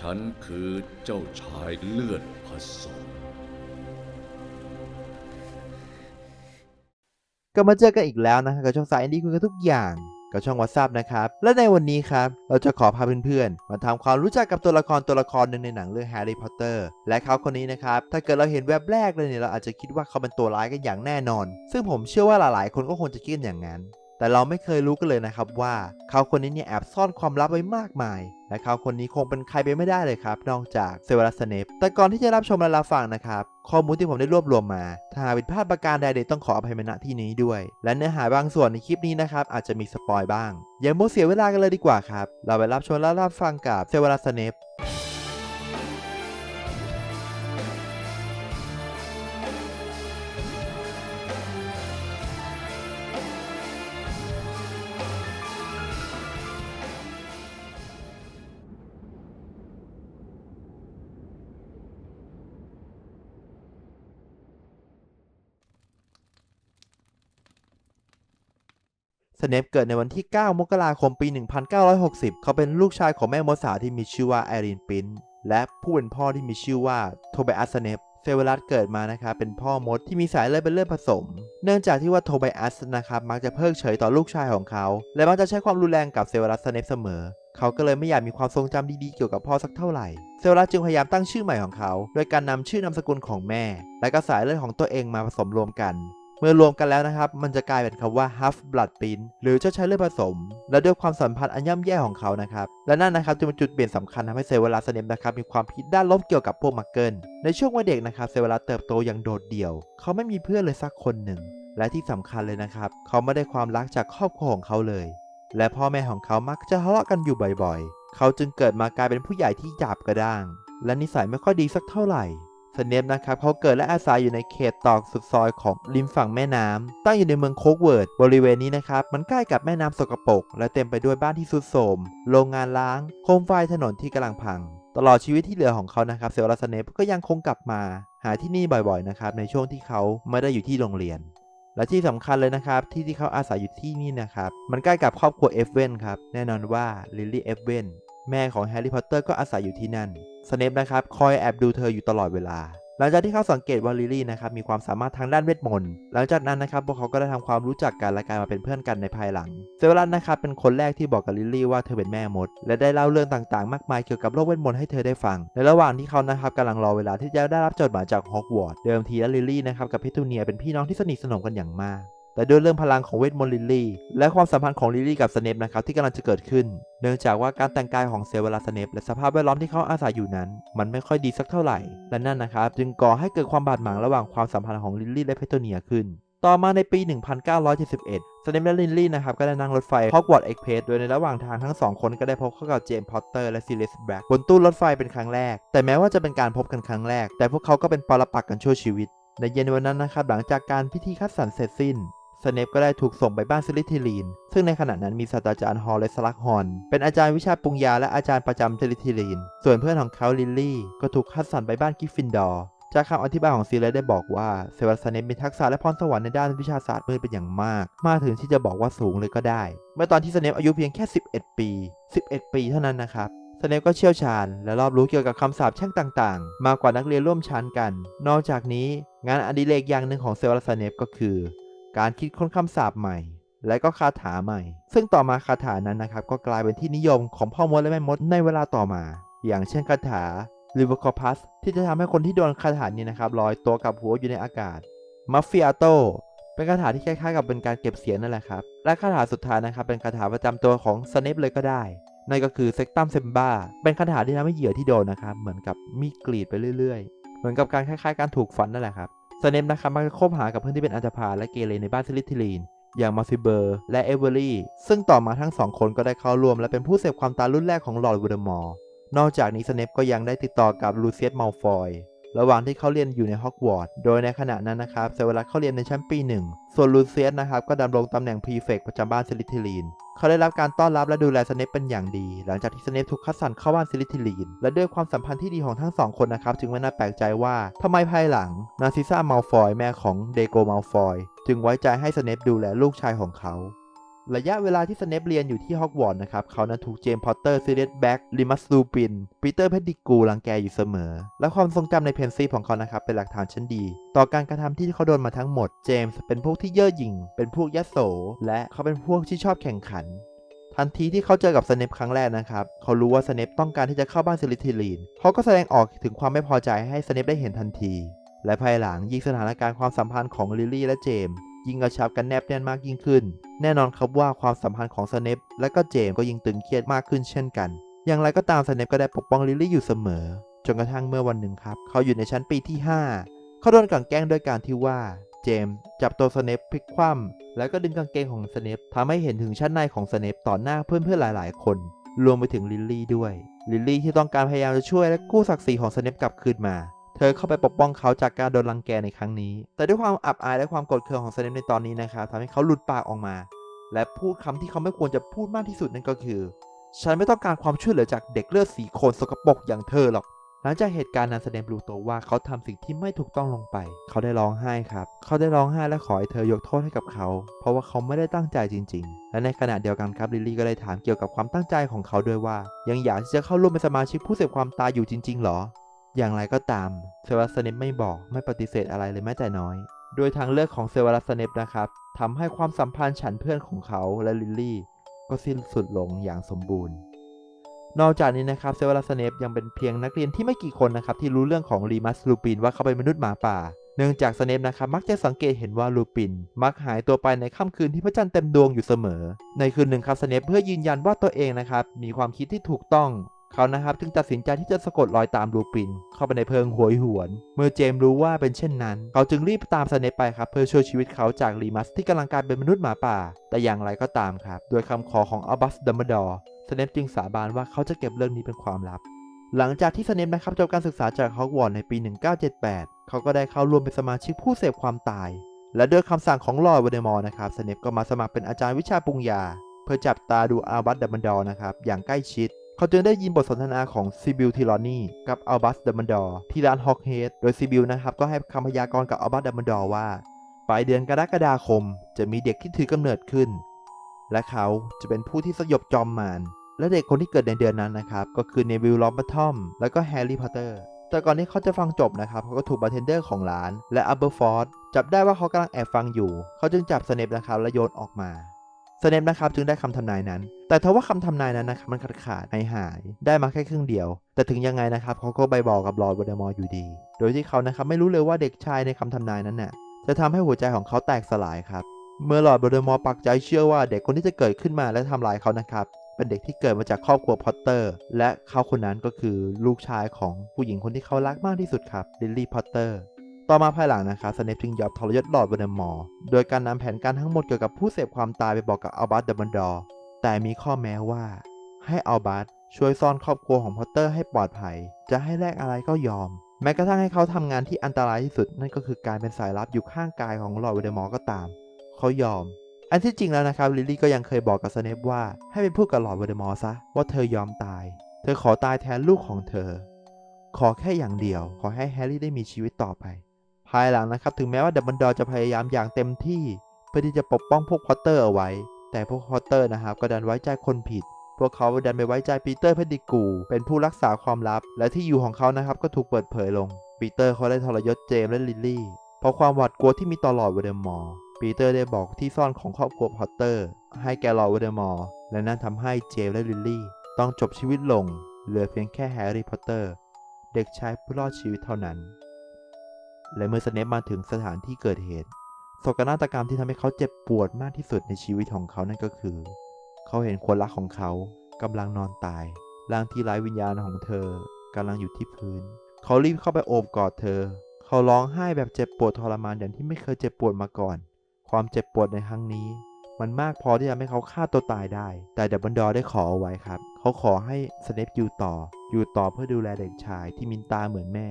ฉันคือเจ้าชายเลือดผสม ก็มาเจอกันอีกแล้วนะครับกับช่องสายอินดี้คุยกันทุกอย่างกับช่องวั s ซับนะครับ และในวันนี้ครับ เราจะขอพาเพื่อนๆ มาทำความรู้จักกับตัวละครตัวละครหนึ่งในหนังเรื่องแฮร์รี่พอตเตอร์และเขาคนนี้นะครับ ถ้าเกิดเราเห็นแวบแรกเลยเนี่ยเราอาจจะคิดว่าเขาเป็นตัวร้ายกันอย่างแน่นอน ซึ่งผมเชื่อว่าหลายๆ คนก็คงจะคิดอย่างนั้น แต่เราไม่เคยรู้กันเลยนะครับว่าเขาคนนี้เนี่ยแอบซ่อนความลับไว้มากมายและเขาคนนี้คงเป็นใครไปไม่ได้เลยครับ นอกจากเซเวรัสเนปแต่ก่อนที่จะรับชมและรับฟังนะครับ ข้อมูลที่ผมได้รวบรวมมา ถ้าหากผิดพลาดประการใดๆต้องขออภัยมาณที่นี้ด้วย และเนื้อหาบางส่วนในคลิปนี้นะครับอาจจะมีสปอยบ้าง อย่าโมเสียเวลากันเลยดีกว่าครับ เราไปรับชมและรับฟังกับเซเวรัสเนป สเนปเกิดในวันที่ 9 มกราคมปี 1960 เขาเป็นลูกชายของแม่มดสาวที่มีชื่อว่าไอรีนปินและผู้เป็นพ่อที่มีชื่อว่าโทไบอัสสเนปเซเวรัสเกิดมานะครับเป็นพ่อมดที่มีสายเลือดเป็นเลือดผสม เนื่องจากที่ว่าโทไบอัสนะครับมักจะเพิกเฉยต่อลูกชายของเขา และมักจะใช้ความรุนแรงกับเซเวรัสสเนปเสมอ เขาก็เลยไม่อยากมีความทรงจำดีๆเกี่ยวกับพ่อสักเท่าไหร่ เซเวรัสจึงพยายามตั้งชื่อใหม่ของเขา โดยการนำชื่อนามสกุลของแม่ และก็สายเลือดของตัวเองมาผสมรวมกัน เมื่อรวมกันแล้วนะครับ มันจะกลายเป็นคำว่า half blood prince หรือเจ้าชายเลือดผสม และด้วยความสัมพันธ์อันย่ำแย่ของเขานะครับ และนั่นนะครับจึงเป็นจุดเปลี่ยนสำคัญทำให้เซเวลาสเนมนะครับมีความคิดด้านลบเกี่ยวกับพวกมักเกิลในช่วงวัยเด็กนะครับเซเวลาเติบโตอย่างโดดเดี่ยว เขาไม่มีเพื่อนเลยสักคนหนึ่ง และที่สำคัญเลยนะครับ เขาไม่ได้ความรักจากครอบครัวของเขาเลย และพ่อแม่ของเขามักจะทะเลาะกันอยู่บ่อยๆ เขาจึงเกิดมากลายเป็นผู้ใหญ่ที่หยาบกระด้าง และนิสัยไม่ค่อยดีสักเท่าไหร่ สเนปนะครับเขาเกิดและอาศัยอยู่ในเขตตอกสุดซอยของริมฝั่งแม่น้ำตั้งอยู่ในเมืองโคกเวิร์ดบริเวณนี้นะครับ มันใกล้กับแม่น้ำสกปรกและเต็มไปด้วยบ้านที่ทรุดโทรมโรงงานล้าง โคมไฟถนนที่กำลังพัง ตลอดชีวิตที่เหลือของเขานะครับเซลลัสเนปก็ยังคงกลับมา หาที่นี่บ่อยๆนะครับในช่วงที่เขาไม่ได้อยู่ที่โรงเรียนและที่สำคัญเลยนะครับ ที่ที่เขาอาศัยอยู่ที่นี่นะครับ มันใกล้กับครอบครัวเอฟเวนครับ แน่นอนว่าลิลลี่เอฟเวน แม่ของแฮร์รี่พอตเตอร์ก็อาศัยอยู่ที่นั่นสเนปนะครับคอยแอบดูเธออยู่ตลอดเวลา หลังจากที่เขาสังเกตว่าลิลลี่นะครับมีความสามารถทางด้านเวทมนต์หลังจากนั้นนะครับพวกเขาก็ได้ทำความรู้จักกันและกลายมาเป็นเพื่อนกันในภายหลังเซเวรัสนะครับเป็นคนแรกที่บอกกับลิลลี่ว่าเธอเป็นแม่มด และได้เล่าเรื่องต่างๆ มากมายเกี่ยวกับโลกเวทมนต์ให้เธอได้ฟัง ในระหว่างที่เขานะครับกำลังรอเวลาที่จะได้รับจดหมายจากฮอกวอตส์เดิมทีแล้วลิลลี่นะครับกับเพทูเนียเป็นพี่น้องที่สนิทสนมกันอย่างมาก แต่ด้วยเรื่องพลังของเวทมนต์ลิลลี่ และความสัมพันธ์ของลิลลี่กับสเนปนะครับที่กำลังจะเกิดขึ้น เนื่องจากว่าการแต่งกายของเซเวลาสเนปและสภาพแวดล้อมที่เขาอาศัยอยู่นั้น มันไม่ค่อยดีสักเท่าไหร่ และนั่นนะครับจึงก่อให้เกิดความบาดหมางระหว่างความสัมพันธ์ของลิลลี่และเพโทเนียขึ้น ต่อมาในปี 1971 สเนปและลิลลี่นะครับก็ได้นั่งรถไฟฮอกวอตส์เอ็กเพรสโดยในระหว่างทางทั้งสองคนก็ได้พบเข้ากับเจมส์พอตเตอร์และซิลิสแบล็กบนตู้รถไฟเป็นครั้งแรก แต่แม้ว่าจะเป็นการพบกันครั้งแรก แต่พวกเขาก็เป็นปรปักษ์กันชั่วชีวิตในเย็นวันนั้นนะครับหลังจากการพิธีคัดสรรเสร็จสิ้น สเนปก็ได้ถูกส่งไปบ้านซิลิทิลีน ซึ่งในขณะนั้นมีศาสตราจารย์ฮอลและสลักฮอน เป็นอาจารย์วิชาปรุงยาและอาจารย์ประจำซิลิทิลีน ส่วนเพื่อนของเขาลิลลี่ก็ถูกคัดสรรไปบ้านกิฟฟินดอร์จากคำอธิบายของซีเลสได้บอกว่าเซวัสเนปมีทักษะและพรสวรรค์ในด้านวิชาศาสตร์มืดเป็นอย่างมาก มากถึงที่จะบอกว่าสูงเลยก็ได้ เมื่อตอนที่สเนปอายุเพียงแค่ 11 ปี 11 ปีเท่านั้นนะครับสเนปก็เชี่ยวชาญ และรอบรู้เกี่ยวกับคำสาปแช่งต่างๆ มากกว่านักเรียนร่วมชั้นกัน นอกจากนี้งานอดิเรกอย่างหนึ่งของเซวัสเนปก็คือ การคิดค้นคำสาปใหม่ และก็คาถาใหม่ ซึ่งต่อมาคาถานั้นนะครับ ก็กลายเป็นที่นิยมของพ่อมดและแม่มดในเวลาต่อมา อย่างเช่นคาถา l i v e r c o p u s ที่จะทำให้คนที่โดนคาถานี้นะครับลอยตัวกับหัวอยู่ในอากาศ m a f f i a t o เป็นคาถาที่คล้ายๆกับเป็นการเก็บเสียงนั่นแหละครับ และคาถาสุดท้ายนะครับ เป็นคาถาประจำตัวของสเนปเลยก็ได้ นั่นก็คือ Sectum Sempra เป็นคาถาที่ทำให้เหยื่อที่โดนนะครับ เหมือนกับมีกรีดไปเรื่อยๆ เหมือนกับการคล้ายๆ การถูกฟันนั่นแหละครับ สเนปนะครับมักจะคบหากับเพื่อนที่เป็นอันธพาลและเกเรในบ้านซิลิทิลีน อย่างมาฟิเบอร์และเอเวอรี่ ซึ่งต่อมาทั้งสองคนก็ได้เข้าร่วมและเป็นผู้เสพความตารุ่นแรกของลอร์ดวูเดมอร์นอกจากนี้สเนปก็ยังได้ติดต่อกับลูเซียสมัลฟอยระหว่างที่เขาเรียนอยู่ในฮอกวอตส์โดยในขณะนั้นนะครับเซเวลัสเขาเรียนในชั้นปีหนึ่งส่วนลูเซียสนะครับก็ดำรงตำแหน่งพรีเฟกประจำบ้านซิลิทิลีน เขาได้รับการต้อนรับและดูแลสเนปเป็นอย่างดี หลังจากที่สเนปถูกคัดสรรเข้าบ้านซิลิทิลีน และด้วยความสัมพันธ์ที่ดีของทั้งสองคนนะครับจึงไม่น่าแปลกใจว่าทำไมภายหลังนาซิซ่ามัลฟอยแม่ของเดโกมัลฟอยจึงไว้ใจให้สเนปดูแลลูกชายของเขา ระยะเวลาที่สเนปเรียนอยู่ที่ฮอกวอตส์นะครับ เขานั้นถูกเจมส์พอตเตอร์ซีเรียสแบ็กลิมัสลูปินปีเตอร์เพดดิกูรังแกอยู่เสมอ และความทรงจำในเพนซีของเขานะครับ เป็นหลักฐานชั้นดี ต่อการกระทำที่เขาโดนมาทั้งหมด เจมส์เป็นพวกที่เย่อหยิ่ง เป็นพวกยโส และเขาเป็นพวกที่ชอบแข่งขัน ทันทีที่เขาเจอกับสเนปครั้งแรกนะครับ เขารู้ว่าสเนปต้องการที่จะเข้าบ้านซิลิทิลีน เขาก็แสดงออกถึงความไม่พอใจให้สเนปได้เห็นทันที และภายหลังยิ่งสถานการณ์ความสัมพันธ์ของลิลลี่และเจมส์ ยิ่งกระชับกันแนบแน่นมากยิ่งขึ้น แน่นอนครับว่าความสัมพันธ์ของสเนปและก็เจมส์ก็ยิ่งตึงเครียดมากขึ้นเช่นกัน อย่างไรก็ตามสเนปก็ได้ปกป้องลิลลี่อยู่เสมอ จนกระทั่งเมื่อวันหนึ่งครับ เขาอยู่ในชั้นปีที่ 5 เขาโดนกลั่นแกล้งด้วยการที่ว่าเจมส์จับตัวสเนปพลิกคว่ำแล้วก็ดึงกางเกงของสเนปทำให้เห็นถึงชั้นในของสเนปต่อหน้าเพื่อนๆหลาย ๆ คน รวมไปถึงลิลลี่ด้วยลิลลี่ที่ต้องการพยายามจะช่วยและกู้ศักดิ์ศรีของสเนปกลับคืนมา เธอเข้าไปปกป้องเขาจากการโดนรังแกในครั้งนี้ แต่ด้วยความอับอายและความกรธเคืองของสเนปในตอนนี้นะครับทำให้เขาหลุดปากออกมา และพูดคำที่เขาไม่ควรจะพูดมากที่สุดนั่นก็คือ ฉันไม่ต้องการความช่วยเหลือจากเด็กเลือดสีโคลนสกปรกอย่างเธอหรอก หลังจากเหตุการณ์นั้นแสดงรู้ตัวว่าเขาทำสิ่งที่ไม่ถูกต้องลงไป เขาได้ร้องไห้ครับ เขาได้ร้องไห้และขอให้เธอยกโทษให้กับเขา เพราะว่าเขาไม่ได้ตั้งใจจริง ๆ และในขณะเดียวกันครับลิลลี่ก็ได้ถามเกี่ยวกับความตั้งใจของเขาด้วยว่า ยังอยากที่จะเข้าร่วมเป็นสมาชิกผู้เสพความตายอยู่จริงๆหรอ อย่างไรก็ตามเซวาสเนปไม่บอกไม่ปฏิเสธอะไรเลยแม้แต่น้อย โดยทางเลือกของเซวาสเนปนะครับทำให้ความสัมพันธ์ฉันเพื่อนของเขาและลิลลี่ก็สิ้นสุดลงอย่างสมบูรณ์ นอกจากนี้นะครับเซวอรัสเนปยังเป็นเพียงนักเรียนที่ไม่กี่คนนะครับที่รู้เรื่องของรีมัสลูปินว่าเขาเป็นมนุษย์หมาป่า เนื่องจากสเนปนะครับมักจะสังเกตเห็นว่าลูปิน มักหายตัวไปในค่ำคืนที่พระจันทร์เต็มดวงอยู่เสมอ ในคืนหนึ่งครับสเนปเพื่อยืนยันว่าตัวเองนะครับมีความคิดที่ถูกต้อง เขานะครับจึงตัดสินใจที่จะสะกดรอยตามลูปิน เข้าไปในเพิงหวยหวน เมื่อเจมรู้ว่าเป็นเช่นนั้น เขาจึงรีบตามสเนปไปครับเพื่อช่วยชีวิตเขาจากรีมัสที่กำลังกลายเป็นมนุษย์หมาป่า แต่อย่างไรก็ตามครับ โดยคำขอของอัลบัสดัมเบลดอร์สเนปจึงสาบานว่าเขาจะเก็บเรื่องนี้เป็นความลับ หลังจากที่สเนปนะครับจบการศึกษาจากฮอกวอตส์ในปี 1978 เขาก็ได้เข้าร่วมเป็นสมาชิกผู้เสพความตาย และด้วยคำสั่งของลอร์ดวเดมอร์นะครับสเนปก็มาสมัครเป็นอาจารย์วิชาปรุงยา เพื่อจับตาดูอัลบัสดัมเบลดอร์นะครับอย่างใกล้ชิด เขาจึงได้ยินบทสนทนาของซิบิลทิลอนี่กับอัลบัสเดมเบลดอร์ที่ร้านฮอกเฮดโดยซิบิลนะครับก็ให้คำพยากรณ์กับอัลบัสเดมเบลดอร์ว่า ปลายเดือนกรกฎาคมจะมีเด็กที่ถือกำเนิดขึ้น และเขาจะเป็นผู้ที่สยบจอมมารและเด็กคนที่เกิดในเดือนนั้นนะครับก็คือเนวิลลอมบัตทอมแล้วก็แฮร์รี่พอตเตอร์แต่ก่อนที่เขาจะฟังจบนะครับเขาก็ถูกบาร์เทนเดอร์ของร้าน และอัลเบอร์ฟอร์ดจับได้ว่าเขากำลังแอบฟังอยู่ เขาจึงจับสเนปนะครับและโยนออกมา สเนปนะครับจึงได้คำทำนายนั้น แต่ทว่าคำทำนายนั้นนะครับมันขาดขาดหายหายได้มาแค่ครึ่งเดียว แต่ถึงยังไงนะครับเขาก็ไปบอกกับลอร์ดวอเดมอร์อยู่ดี โดยที่เขานะครับไม่รู้เลยว่าเด็กชายในคำทำนายนั้นน่ะจะทำให้หัวใจของเขาแตกสลายครับ เมื่อหลอร์ดวอเดมอร์ปักใจเชื่อว่าเด็กคนที่จะเกิดขึ้นมาและทำลายเขานะครับเป็นเด็กที่เกิดมาจากครอบครัวพอตเตอร์ และเขาคนนั้นก็คือลูกชายของผู้หญิงคนที่เขารักมากที่สุดครับลิลลี่พอตเตอร์ ต่อมาภายหลังนะครับสเนปจึงยอมทรยศหลอร์ดวเดมอร์โดยการนำแผนการทั้งหมดเกี่ยวกับผู้เสพความตายไปบอกกับอัลบัสดัมเบิลดอร์แต่มีข้อแม้ว่า ให้อัลบัสช่วยซ่อนครอบครัวของพอตเตอร์ให้ปลอดภัย จะให้แลกอะไรก็ยอม แม้กระทั่งให้เขาทำงานที่อันตรายที่สุด นั่นก็คือการเป็นสายลับอยู่ข้างกายของหลอร์ดวเดมอร์ก็ตาม เขายอม อันที่จริงแล้วนะครับลิลลี่ก็ยังเคยบอกกับสเนปว่าให้ไปพูดกับหลอร์ดวเดมอร์ซะว่าเธอยอมตาย เธอขอตายแทนลูกของเธอ ขอแค่อย่างเดียว ขอให้แฮร์รี่ได้มีชีวิตต่อไป ภายหลังนะครับ ถึงแม้ว่าเดบเบิลดอร์จะพยายามอย่างเต็มที่ เพื่อที่จะปกป้องพวกพอตเตอร์เอาไว้ แต่พวกพอตเตอร์นะครับก็ดันไว้ใจคนผิด พวกเขาดันไปไว้ใจปีเตอร์เพดดิกู เป็นผู้รักษาความลับ และที่อยู่ของเขานะครับก็ถูกเปิดเผยลง ปีเตอร์เขาได้ทรยศเจมส์และลิลลี่ เพราะความหวาดกลัวที่มีต่อหลอร์ดวอเดมอร์ปีเตอร์ได้บอกที่ซ่อนของครอบครัวพอตเตอร์ ให้แกลอร์ดวอเดมอร์ และนั่นทำให้เจมส์และลิลลี่ ต้องจบชีวิตลง เหลือเพียงแค่แฮร์รี่พอตเตอร์ เด็กชายผู้รอดชีวิตเท่านั้น และเมื่อสเนปมาถึงสถานที่เกิดเหตุโศกนาฏกรรมที่ทำให้เขาเจ็บปวดมากที่สุดในชีวิตของเขานั่นก็คือ เขาเห็นคนรักของเขากำลังนอนตายร่างที่ไร้วิญญาณของเธอกำลังอยู่ที่พื้น เขารีบเข้าไปโอบกอดเธอ เขาร้องไห้แบบเจ็บปวดทรมานอย่างที่ไม่เคยเจ็บปวดมาก่อน ความเจ็บปวดในครั้งนี้ มันมากพอที่จะทำให้เขาฆ่าตัวตายได้ แต่เดบเบิลดอร์ได้ขอเอาไว้ครับ เขาขอให้สเนปอยู่ต่อ อยู่ต่อเพื่อดูแลเด็กชายที่มินตาเหมือนแม่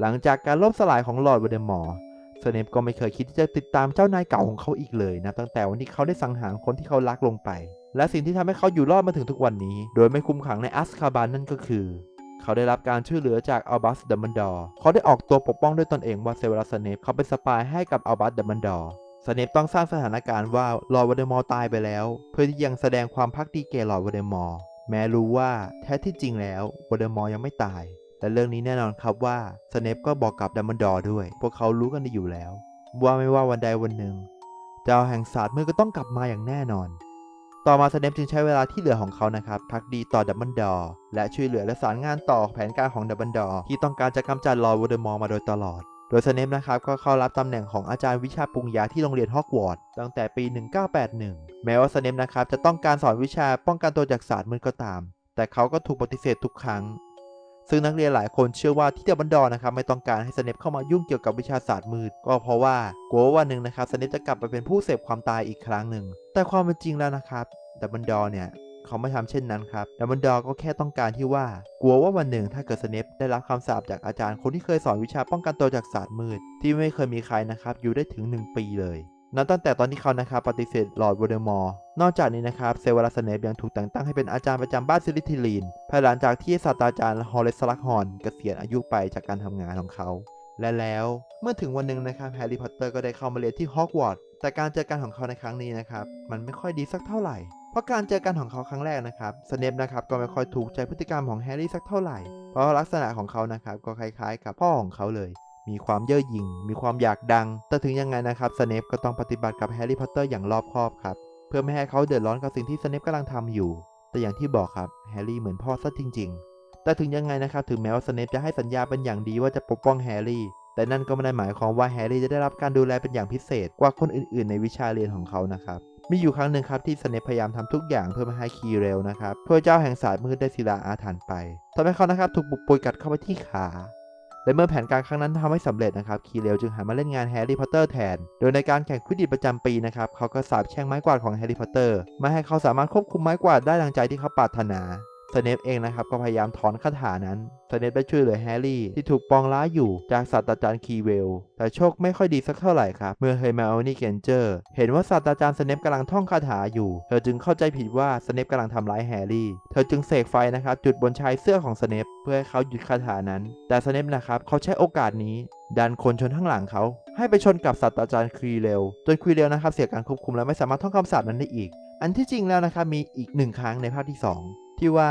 หลังจากการล่มสลายของลอร์ดวอเดมอร์สเนปก็ไม่เคยคิดที่จะติดตามเจ้านายเก่าของเขาอีกเลยนะตั้งแต่วันที่เขาได้สังหารคนที่เขารักลงไป และสิ่งที่ทำให้เขาอยู่รอดมาถึงทุกวันนี้ โดยไม่คุมขังในอัสคาบานนั่นก็คือ เขาได้รับการช่วยเหลือจากอัลบัสเดมเบิลดอร์เขาได้ออกตัวปกป้องด้วยตนเองว่าเซเวรัสเนปเขาเป็นสปายให้กับอัลบัสเดัมเบิลดอร์สเนปต้องสร้างสถานการณ์ว่าลอร์ดวอเดมอร์ตายไปแล้ว เพื่อที่ยังแสดงความพักดีแก่ลอร์ดวอเดมอร์แม้รู้ว่าแท้ที่จริงแล้ววอเดมอร์ยังไม่ตาย แต่เรื่องนี้แน่นอนครับว่าสเนปก็บอกกับดัมเบิลดอร์ด้วย พวกเขารู้กันดีอยู่แล้ว ว่าไม่ว่าวันใดวันหนึ่งดาวแห่งศาสตร์มืดก็ต้องกลับมาอย่างแน่นอน ต่อมาสเนปจึงใช้เวลาที่เหลือของเขานะครับพักดีต่อดัมเบิลดอร์และช่วยเหลือและสารงานต่อแผนการของดัมเบิลดอร์ที่ต้องการจะกำจัดลอร์ดวอเดมอร์มาโดยตลอดโดยสเนปนะครับก็เข้ารับตำแหน่งของอาจารย์วิชาปรุงยาที่โรงเรียนฮอกวอตส์ตั้งแต่ปี 1981 แม้ว่าสเนปนะครับจะต้องการสอนวิชาป้องกันตัวจากศาสตร์มืดก็ตาม แต่เขาก็ถูกปฏิเสธทุกครั้ง ซึ่งนักเรียนหลายคนเชื่อว่าที่เดบันดอร์นะครับไม่ต้องการให้สเนปเข้ามายุ่งเกี่ยวกับวิชาศาสตร์มืด ก็เพราะว่ากลัวว่าวันหนึ่งนะครับสเนปจะกลับไปเป็นผู้เสพความตายอีกครั้งหนึ่ง แต่ความเป็นจริงแล้วนะครับเดบเบิลดอร์เนี่ยเขาไม่ทำเช่นนั้นครับดับเบิลดอร์ก็แค่ต้องการที่ว่า กลัวว่าวันหนึ่งถ้าเกิดสเนปได้รับคำสาปจากอาจารย์คนที่เคยสอนวิชาป้องกันตัวจากศาสตร์มืด ที่ไม่เคยมีใครนะครับอยู่ได้ถึง 1 ปีเลย นับตั้งแต่ตอนที่เขานะครับปฏิเสธลอร์ดวอเดมอร์นอกจากนี้นะครับเซเวรัสสเนปยังถูกแต่งตั้งให้เป็นอาจารย์ประจำบ้านซิลิทิลีนภายหลังจากที่ศาสตราจารย์ฮอลเลสลักฮอนเกษียณอายุไปจากการทำงานของเขา และแล้วเมื่อถึงวันหนึ่งนะครับแฮร์รี่พอตเตอร์ก็ได้เข้ามาเรียนที่ฮอกวอตส์แต่การเจอกันของเขาในครั้งนี้นะครับมันไม่ค่อยดีสักเท่าไหร่เพราะการเจอกันของเขาครั้งแรกนะครับสเนปนะครับก็ไม่ค่อยถูกใจพฤติกรรมของแฮร์รี่สักเท่าไหร่ เพราะลักษณะของเขานะครับก็คล้ายๆ กับพ่อของเขาเลย มีความเย่อหยิ่ง มีความอยากดัง แต่ถึงยังไงนะครับสเนปก็ต้องปฏิบัติกับแฮร์รี่พอตเตอร์อย่างรอบคอบครับ เพื่อไม่ให้เขาเดือดร้อนกับสิ่งที่สเนปกำลังทำอยู่ แต่อย่างที่บอกครับแฮร์รี่เหมือนพ่อซะจริง ๆ แต่ถึงยังไงนะครับ ถึงแม้ว่าสเนปจะให้สัญญาเป็นอย่างดีว่าจะปกป้องแฮร์รี่ แต่นั่นก็ไม่ได้หมายความว่าแฮร์รี่จะได้รับการดูแลเป็นอย่างพิเศษกว่าคนอื่น ๆ ในวิชาเรียนของเขานะครับมีอยู่ครั้งหนึ่งครับที่สเนปพยายามทำทุกอย่างเพื่อไม่ให้คีเรลนะครับเพื่อเจ้าแห่งศาสตร์มืดได้ศิลาอาถรรพ์ไปทำให้เขานะครับถูกบุกปุยกัดเข้าไปที่ขา และเมื่อแผนการครั้งนั้นทำให้สำเร็จนะครับคีเรลจึงหันมาเล่นงานแฮร์รี่พอตเตอร์แทน โดยในการแข่งควิดดิชประจำปีนะครับเขาก็สาบแช่งไม้กวาดของแฮร์รี่พอตเตอร์ไม่ให้เขาสามารถควบคุมไม้กวาดได้ดังใจที่เขาปรารถนา สเนปเองนะครับก็พยายามถอนคาถานั้นสเนปได้ช่วยเหลือแฮร์รี่ที่ถูกปองร้ายอยู่จากศาสตราจารย์คีเวล แต่โชคไม่ค่อยดีสักเท่าไหร่ครับ เมื่อเฮอร์ไมโอนี่เกนเจอร์ เห็นว่าศาสตราจารย์สเนปกำลังท่องคาถาอยู่ เธอจึงเข้าใจผิดว่าสเนปกำลังทำร้ายแฮร์รี่ เธอจึงเสกไฟนะครับจุดบนชายเสื้อของสเนปเพื่อให้เขาหยุดคาถานั้น แต่สเนปนะครับเขาใช้โอกาสนี้ดันคนชนข้างหลังเขา ให้ไปชนกับศาสตราจารย์ครีเรลจนครีเรลนะครับเสียการควบคุมและไม่สามารถท่องคำสาปนั้นได้อีก อันที่จริงแล้วนะครับมีอีกหนึ่งครั้งในภาคที่ 2 ที่ว่า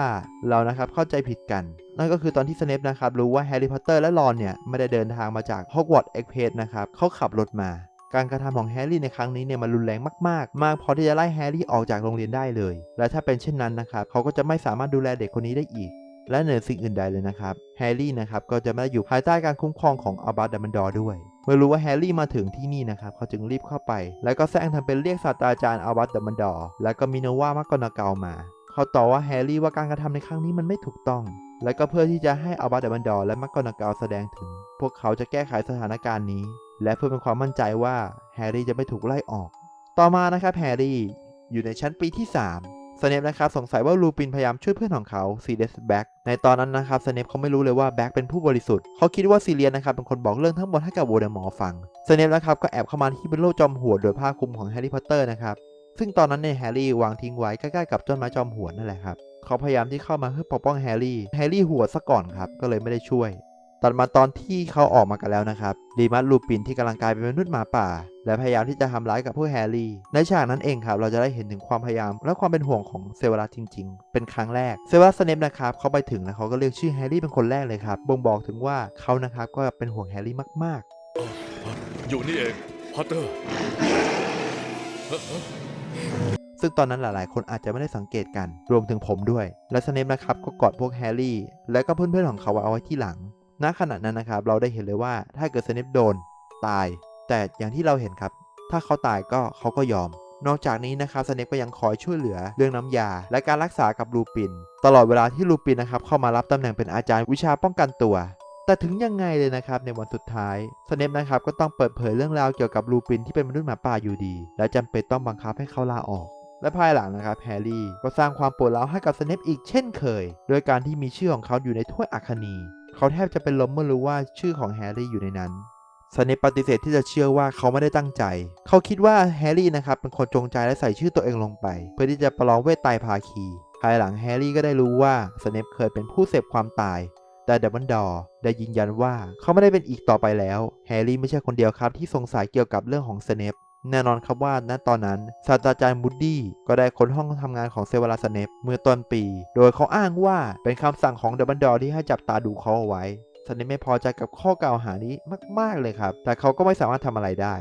เรานะครับเข้าใจผิดกัน นั่นก็คือตอนที่สเนปนะครับรู้ว่าแฮร์รี่พอตเตอร์และรอนเนี่ยไม่ได้เดินทางมาจากฮอกวอตส์เอ็กเพสนะครับเขาขับรถมา การกระทำของแฮร์รี่ในครั้งนี้เนี่ยมันรุนแรงมากๆ มากพอที่จะไล่แฮร์รี่ออกจากโรงเรียนได้เลย และถ้าเป็นเช่นนั้นนะครับเขาก็จะไม่สามารถดูแลเด็กคนนี้ได้อีก และเหนือสิ่งอื่นใดเลยนะครับแฮร์รี่นะครับก็จะไม่ได้อยู่ภายใต้การคุ้มครองของอัลบัตดัมเบิลดอร์ด้วยเมื่อรู้ว่าแฮร์รี่มาถึงที่นี่นะครับ เขาจึงรีบเข้าไป แล้วก็แซงทำเป็นเรียกศาสตราจารย์อัลบัตดัมบิลดอร์ แล้วก็มิโนวามักกอนาเกามา เขาต่อว่าแฮร์รี่ว่าการกระทำในครั้งนี้มันไม่ถูกต้อง และก็เพื่อที่จะให้อัลบัตดัมเบิลดอร์และมักกอนากาแสดงถึง พวกเขาจะแก้ไขสถานการณ์นี้ และเพื่อเป็นความมั่นใจว่าแฮร์รี่จะไม่ถูกไล่ออก ต่อมานะครับแฮร์รี่อยู่ในชั้นปีที่3สเนปนะครับสงสัยว่าลูปินพยายามช่วยเพื่อนของเขาซีเรียสแบ็กในตอนนั้นนะครับสเนปเขาไม่รู้เลยว่าแบ็กเป็นผู้บริสุทธิ์เขาคิดว่าซีเรียสนะครับเป็นคนบอกเรื่องทั้งหมดให้กับโวลเดอมอร์ฟังสเนปนะครับก็แอบเข้ามาที่เป็นโลกจอมหัวโดยผ้าคลุมของแฮร์รี่พอตเตอร์นะครับ ซึ่งตอนนั้นเนี่ยแฮร์รี่วางทิ้งไว้ใกล้ๆกับต้นไม้จอมหัวนั่นแหละครับเขาพยายามที่เข้ามาเพื่อปกป้องแฮร์รี่แฮร์รี่หัวซะก่อนครับก็เลยไม่ได้ช่วยตัดมาตอนที่เขาออกมากันแล้วนะครับดีมัสลูปินที่กำลังกลายเป็นมนุษย์หมาป่า และพยายามที่จะทำร้ายกับพวกแฮร์รี่ ในฉากนั้นเองครับ เราจะได้เห็นถึงความพยายาม และความเป็นห่วงของเซเวรัสจริง ๆ เป็นครั้งแรก เซเวรัสเนปนะครับเขาไปถึงแล้วเขาก็เรียกชื่อแฮร์รี่เป็นคนแรกเลยครับบ่งบอกถึงว่าเขานะครับก็เป็นห่วงแฮร์รี่มาก ๆ อยู่นี่เองพอตเตอร์ ซึ่งตอนนั้นหลายๆ คนอาจจะไม่ได้สังเกตกัน รวมถึงผมด้วย และสเนปนะครับก็กอดพวกแฮร์รี่ และก็เพื่อนๆของเขาเอาไว้ที่หลัง ณ ขณะนั้นนะครับ เราได้เห็นเลยว่าถ้าเกิดสเนปโดนตาย แต่อย่างที่เราเห็นครับ ถ้าเขาตายก็เขาก็ยอม นอกจากนี้นะครับสเนปก็ยังคอยช่วยเหลือเรื่องน้ำยา และการรักษากับลูปิน ตลอดเวลาที่ลูปินนะครับเข้ามารับตำแหน่งเป็นอาจารย์วิชาป้องกันตัว แต่ถึงยังไงเลยนะครับในวันสุดท้ายสเนปนะครับก็ต้องเปิดเผยเรื่องราวเกี่ยวกับลูปินที่เป็นมนุษย์หมาป่าอยู่ดี และจำเป็นต้องบังคับให้เขาลาออก และภายหลังนะครับแฮร์รี่ก็สร้างความปวดร้าวให้กับสเนปอีกเช่นเคย โดยการที่มีชื่อของเขาอยู่ในถ้วยอัคนี เขาแทบจะเป็นลมเมื่อรู้ว่าชื่อของแฮร์รี่อยู่ในนั้นสเนปปฏิเสธที่จะเชื่อว่าเขาไม่ได้ตั้งใจ เขาคิดว่าแฮร์รี่นะครับเป็นคนจงใจและใส่ชื่อตัวเองลงไป เพื่อที่จะประลองเวทไตรภาคี ภายหลังแฮร์รี่ก็ได้รู้ว่าสเนปเคยเป็นผู้เสพความตาย แต่เดับเบิลดอร์ได้ยืนยันว่าเขาไม่ได้เป็นอีกต่อไปแล้ว แฮร์รี่ไม่ใช่คนเดียวครับที่สงสัยเกี่ยวกับเรื่องของสเนปแน่นอนครับว่าณตอนนั้นศาสตราจารย์บูดดี้ก็ได้ค้นห้องทำงานของเซเวรัสเนปเมื่อต้นปี โดยเขาอ้างว่าเป็นคำสั่งของเดับเบิลดอร์ที่ให้จับตาดูเขาเอาไว้สเนปไม่พอใจกับข้อกล่าวหานี้มาก ๆเลยครับ แต่เขาก็ไม่สามารถทำอะไรได้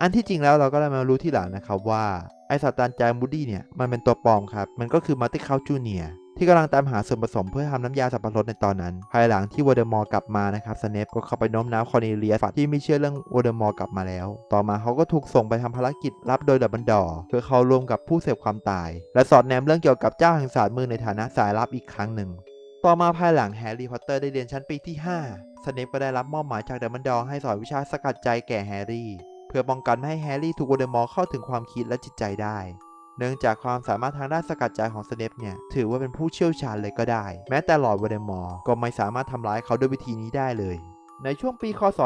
อันที่จริงแล้วเราก็ได้มารู้ที่หลังนะครับว่าไอศาสตราจารย์บูดดี้เนี่ยมันเป็นตัวปลอมครับ มันก็คือมาร์ติคาจูเนีย ที่กำลังตามหาส่วนผสมเพื่อทำน้ำยาสับปะรดในตอนนั้น ภายหลังที่วอเดอมอร์กลับมานะครับสเนปก็เข้าไปโน้มน้าวคอร์เนเลียสที่ไม่เชื่อเรื่องวอเดอมอร์กลับมาแล้ว ต่อมาเขาก็ถูกส่งไปทำภารกิจลับโดยดับบิลดอร์เพื่อเข้าร่วมกับผู้เสพความตาย และสอดแนมเรื่องเกี่ยวกับเจ้าแห่งศาสตร์มือในฐานะสายลับอีกครั้งหนึ่ง ต่อมาภายหลังแฮร์รี่พอตเตอร์ได้เรียนชั้นปีที่ 5 สเนปก็ได้รับมอบหมายจากดัมเบิลดอร์ให้สอนวิชาสกัดใจแก่แฮร์รี่ เพื่อป้องกันไม่ให้แฮร์รี่ถูกวอเดอมอร์เข้าถึงความคิดและจิตใจได้ เนื่องจากความสามารถทางด้านสกัดใจของสเนปเนี่ย ถือว่าเป็นผู้เชี่ยวชาญเลยก็ได้ แม้แต่หลอดวอเดมอร์ก็ไม่สามารถทำร้ายเขาด้วยวิธีนี้ได้เลย ในช่วงปีคศ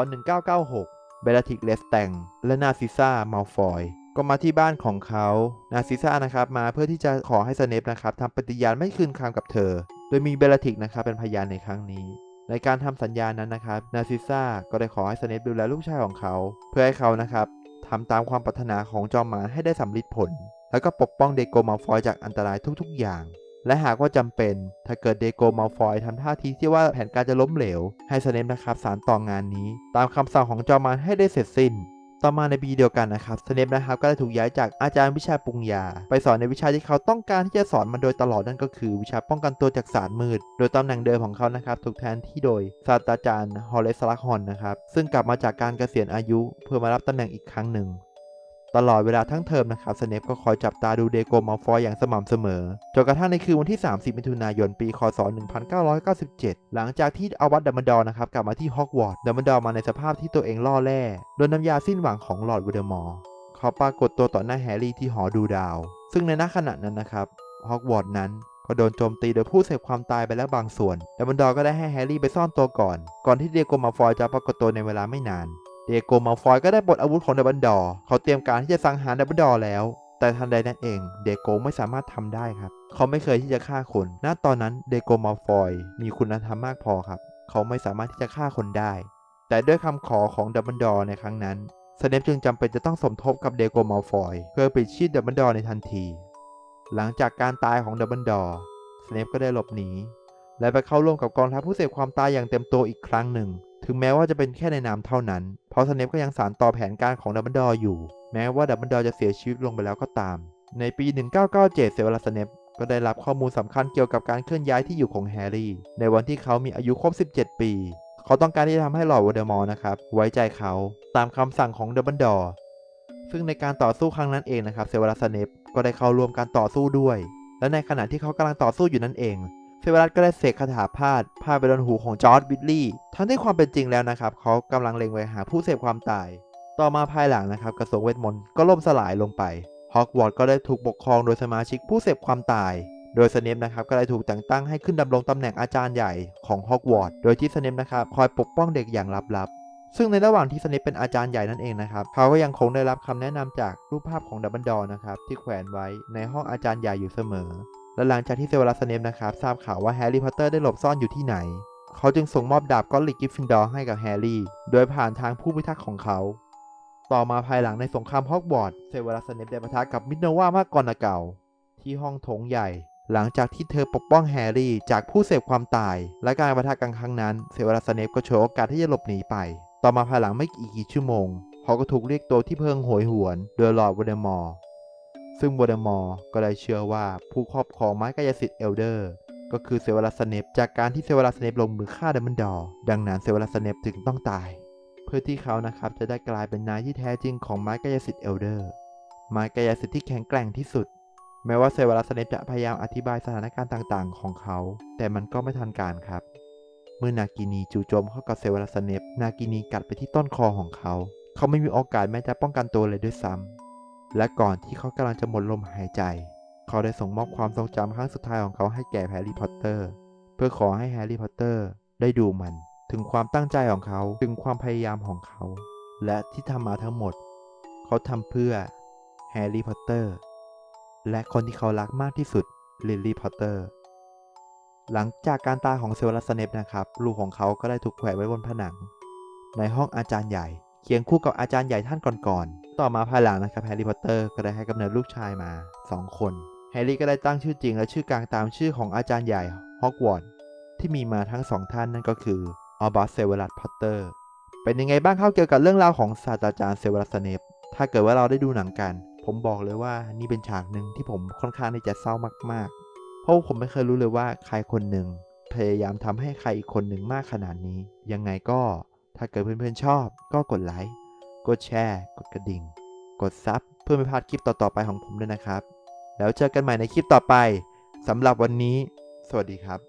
1996 เบลติกเลสแตงและนาซิซ่ามัลฟอยก็มาที่บ้านของเขานาซิซ่านะครับมาเพื่อที่จะขอให้สเนปนะครับทำปฏิญาณไม่คืนคำกับเธอ โดยมีเบลติกนะครับเป็นพยานในครั้งนี้ในการทำสัญญานั้นนะครับ นาซิซ่าก็ได้ขอให้สเนปดูแลลูกชายของเขา เพื่อให้เขานะครับทำตามความปรารถนาของจอมมารให้ได้สำเร็จผล แล้วก็ปกป้องเดโกมัลฟอยจากอันตรายทุกๆ อย่าง และหากว่าจำเป็น ถ้าเกิดเดโกมัลฟอยทำท่าทีที่ว่าแผนการจะล้มเหลว ให้สเนปนะครับสารต่องานนี้ ตามคำสั่งของจอมารให้ได้เสร็จสิ้น ต่อมาในปีเดียวกันนะครับสเนปนะครับก็ได้ถูกย้ายจากอาจารย์วิชาปรุงยา ไปสอนในวิชาที่เขาต้องการที่จะสอนมาโดยตลอดนั่นก็คือ วิชาป้องกันตัวจากศารมืด โดยตำแหน่งเดิมของเขานะครับถูกแทนที่โดยศาสตราจารย์ฮอลเลสลักฮอนนะครับซึ่งกลับมาจากการเกษียณอายุ เพื่อมารับตำแหน่งอีกครั้งหนึ่ง ตลอดเวลาทั้งเทอมนะครับสเนปก็คอยจับตาดูเดโกมัลฟอยอย่างสม่ำเสมอ จนกระทั่งในคืนวันที่ 30 มิถุนายน ปี คศ 1997 หลังจากที่อาวัตดัมเบลดอร์นะครับกลับมาที่ฮอกวอตส์ดัมเบลดอร์มาในสภาพที่ตัวเองล่อแร่โดนน้ำยาสิ้นหวังของหลอร์ดวอเดอมอร์เขาปรากฏตัวต่อหน้าแฮร์รี่ที่หอดูดาว ซึ่งในณขณะนั้นนะครับฮอกวอตส์นั้นก็โดนโจมตีโดยผู้เสพความตายไปแล้วบางส่วนดัมเบลดอร์ก็ได้ให้แฮร์รี่ไปซ่อนตัวก่อน ก่อนที่เดโกมัลฟอยจะปรากฏตัวในเวลาไม่นาน เดโกมัลฟอยก็ได้ปลดอาวุธของดับเบิลดอร์เขาเตรียมการที่จะสังหารดับเบิลดอร์แล้ว แต่ทันใดนั้นเอง เดโกไม่สามารถทำได้ครับ เขาไม่เคยที่จะฆ่าคน ณ ตอนนั้นเดโกมัลฟอยมีคุณธรรมมากพอครับ เขาไม่สามารถที่จะฆ่าคนได้ แต่ด้วยคำขอของดับเบิลดอร์ในครั้งนั้นสเนปจึงจำเป็นจะต้องสมทบกับเดโกมัลฟอยเพื่อปิดชีพดับเบิลดอร์ในทันที หลังจากการตายของดับเบิลดอร์สเนปก็ได้หลบหนีและไปเข้าร่วมกับกองทัพผู้เสพความตายอย่างเต็มตัวอีกครั้งหนึ่ง ถึงแม้ว่าจะเป็นแค่ในนามเท่านั้น เพราะสเนปก็ยังสานต่อแผนการของดับเบิลดอร์อยู่ แม้ว่าดับเบิลดอร์จะเสียชีวิตลงไปแล้วก็ตาม ในปี 1997 เซเวรัสสเนปก็ได้รับข้อมูลสำคัญเกี่ยวกับการเคลื่อนย้ายที่อยู่ของแฮร์รี่ ในวันที่เขามีอายุครบ 17 ปี เขาต้องการที่จะทำให้หลอร์ดวอเดอมอร์นะครับ ไว้ใจเขาตามคำสั่งของดับเบิลดอร์ซึ่งในการต่อสู้ครั้งนั้นเองนะครับ เซเวรัสสเนปก็ได้เข้าร่วมการต่อสู้ด้วย และในขณะที่เขากำลังต่อสู้อยู่นั่นเอง เซเวรัสก็ได้เสกคาถาพาดพาดไปโดนหูของจอร์ดวิลลี่ ทั้งที่ความเป็นจริงแล้วนะครับ เขากำลังเล็งไว้หาผู้เสพความตาย ต่อมาภายหลังนะครับกระทรวงเวทมนต์ก็ล่มสลายลงไป ฮอกวอตส์ก็ได้ถูกปกครองโดยสมาชิกผู้เสพความตาย โดยสเนปนะครับก็ได้ถูกแต่งตั้งให้ขึ้นดำรงตำแหน่งอาจารย์ใหญ่ของฮอกวอตส์ โดยที่สเนปนะครับคอยปกป้องเด็กอย่างลับๆซึ่งในระหว่างที่สเนปเป็นอาจารย์ใหญ่นั่นเองนะครับ เขาก็ยังคงได้รับคำแนะนำจากรูปภาพของดับเบิลดอร์นะครับ ที่แขวนไว้ในห้องอาจารย์ใหญ่อยู่เสมอ และหลังจากที่เซเวรัสสเนปนะครับทราบข่าวว่าแฮร์รี่พอตเตอร์ได้หลบซ่อนอยู่ที่ไหน เขาจึงส่งมอบดาบก้อตลิกกิฟฟินดอร์ให้กับแฮร์รี่ โดยผ่านทางผู้พิทักษ์ของเขา ต่อมาภายหลังในสงครามฮอกวอตส์เซเวรัสสเนปได้ปะทะกับมิโนวามากกอนนาเก่า ที่ห้องโถงใหญ่ หลังจากที่เธอปกป้องแฮร์รี่จากผู้เสพความตาย และการปะทะกันครั้งนั้นเซเวรัสสเนปก็ฉวยโอกาสที่จะหลบหนีไป ต่อมาภายหลังไม่กี่ชั่วโมงเขาก็ถูกเรียกตัวที่เพิงโหยหวน โดยลอร์ดวเดมอร์ ซึ่งวอเดมอร์ก็ได้เชื่อว่าผู้ครอบครองไม้กายสิทธิ์เอลเดอร์ ก็คือเซเวรัสเนปจากการที่เซเวรัสเนปลงมือฆ่าดัมเบิลดอร์ดังนั้นเซเวรัสเนปจึงต้องตาย เพื่อที่เขานะครับจะได้กลายเป็นนายที่แท้จริงของไม้กายสิทธิ์เอลเดอร์ไม้กายสิทธิ์ที่แข็งแกร่งที่สุด แม้ว่าเซเวรัสเนปจะพยายามอธิบายสถานการณ์ต่างๆ ของเขา แต่มันก็ไม่ทันการครับ เมื่อนากินีจู่โจมเข้ากับเซเวรัสสเนปนากินีกัดไปที่ต้นคอของเขา เขาไม่มีโอกาสแม้จะป้องกันตัวเลยด้วยซ้ำ และก่อนที่เขากำลังจะหมดลมหายใจ เขาได้ส่งมอบความทรงจำครั้งสุดท้ายของเขาให้แก่แฮร์รี่พอตเตอร์ เพื่อขอให้แฮร์รี่พอตเตอร์ได้ดูมัน ถึงความตั้งใจของเขา ถึงความพยายามของเขา และที่ทำมาทั้งหมด เขาทำเพื่อแฮร์รี่พอตเตอร์ และคนที่เขารักมากที่สุด ลิลลี่พอตเตอร์ หลังจากการตายของเซลลัสเนปนะครับ ลูกของเขาก็ได้ถูกแขวนไว้บนผนัง ในห้องอาจารย์ใหญ่ เคียงคู่กับอาจารย์ใหญ่ท่านก่อนๆ ต่อมาภายหลังนะครับแฮร์รี่พอตเตอร์ก็ได้ให้กำเนิดลูกชายมา 2 คนแฮร์รี่ก็ได้ตั้งชื่อจริงและชื่อกลางตามชื่อของอาจารย์ใหญ่ฮอกวอตส์ที่มีมาทั้งสองท่านนั่นก็คือออบัสเซเวลัสพอตเตอร์เป็นยังไงบ้างเข้าเกี่ยวกับเรื่องราวของศาสตราจารย์เซเวรัสเนปถ้าเกิดว่าเราได้ดูหนังกัน ผมบอกเลยว่านี่เป็นฉากหนึ่งที่ผมค่อนข้างที่จะเศร้ามากๆ เพราะผมไม่เคยรู้เลยว่าใครคนหนึ่งพยายามทำให้ใครอีกคนหนึ่งมากขนาดนี้ ยังไงก็ถ้าเกิดเพื่อนๆชอบก็กดไลค์ กดแชร์ กดกระดิ่ง กดซับเพื่อไม่พลาดคลิปต่อๆไปของผมด้วยนะครับ แล้วเจอกันใหม่ในคลิปต่อไปสำหรับวันนี้ สวัสดีครับ